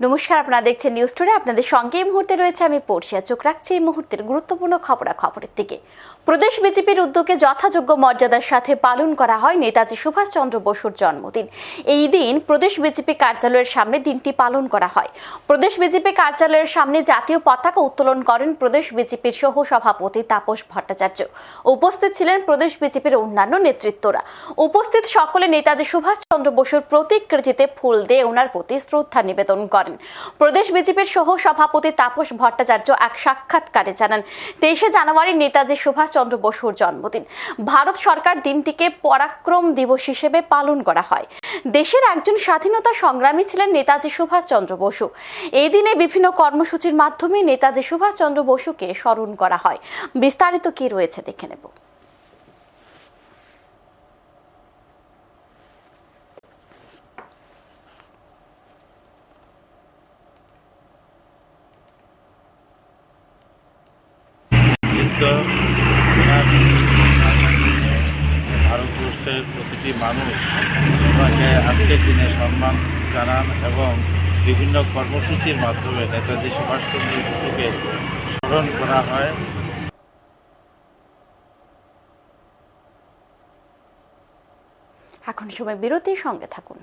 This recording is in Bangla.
নমস্কার, আপনারা দেখছেন নিউজ টুডে আপনাদের সঙ্গে এই মুহূর্তে রয়েছে আমি পড়শিয়া। চোখ রাখছি এই মুহূর্তের গুরুত্বপূর্ণ খবরাখবরের দিকে। প্রদেশ বিজেপির উদ্যোগে যথাযোগ্য মর্যাদার সাথে পালন করা হয় নেতাজি সুভাষচন্দ্র বসুর জন্মদিন। এই দিন প্রদেশ বিজেপি কার্যালয়ের সামনে দিনটি পালন করা হয়। প্রদেশ বিজেপি কার্যালয়ের সামনে জাতীয় পতাকা উত্তোলন করেন প্রদেশ বিজেপির সহ সভাপতি তাপস ভট্টাচার্য। উপস্থিত ছিলেন প্রদেশ বিজেপির অন্যান্য নেতৃত্বরা। উপস্থিত সকলে নেতাজি সুভাষচন্দ্র বসুর প্রতিকৃতিতে ফুল দিয়ে ওনার প্রতি শ্রদ্ধা নিবেদন করেন। প্রদেশ বিজেপির সহ সভাপতি তাপস ভট্টাচার্য এক সাক্ষাৎকারে জানান, তেইশে জানুয়ারি নেতাজি সুভাষচন্দ্র বসুর জন্মদিন। ভারত সরকার দিনটিকে পরাক্রম দিবস হিসেবে পালন করা হয়। দেশের একজন স্বাধীনতা সংগ্রামী ছিলেন নেতাজি সুভাষচন্দ্র বসু। এই দিনে বিভিন্ন কর্মসূচির মাধ্যমে নেতাজি সুভাষচন্দ্র বসুকে স্মরণ করা হয়। বিস্তারিত কি রয়েছে দেখে নেব। ভারতবর্ষের প্রতিটি মানুষ ওনাকে আজকের দিনে সম্মান জানান এবং বিভিন্ন কর্মসূচির মাধ্যমে নেতাজি সুভাষচন্দ্র বসুকে স্মরণ করা হয়। এখন সময় বিরতির সঙ্গে থাকুন।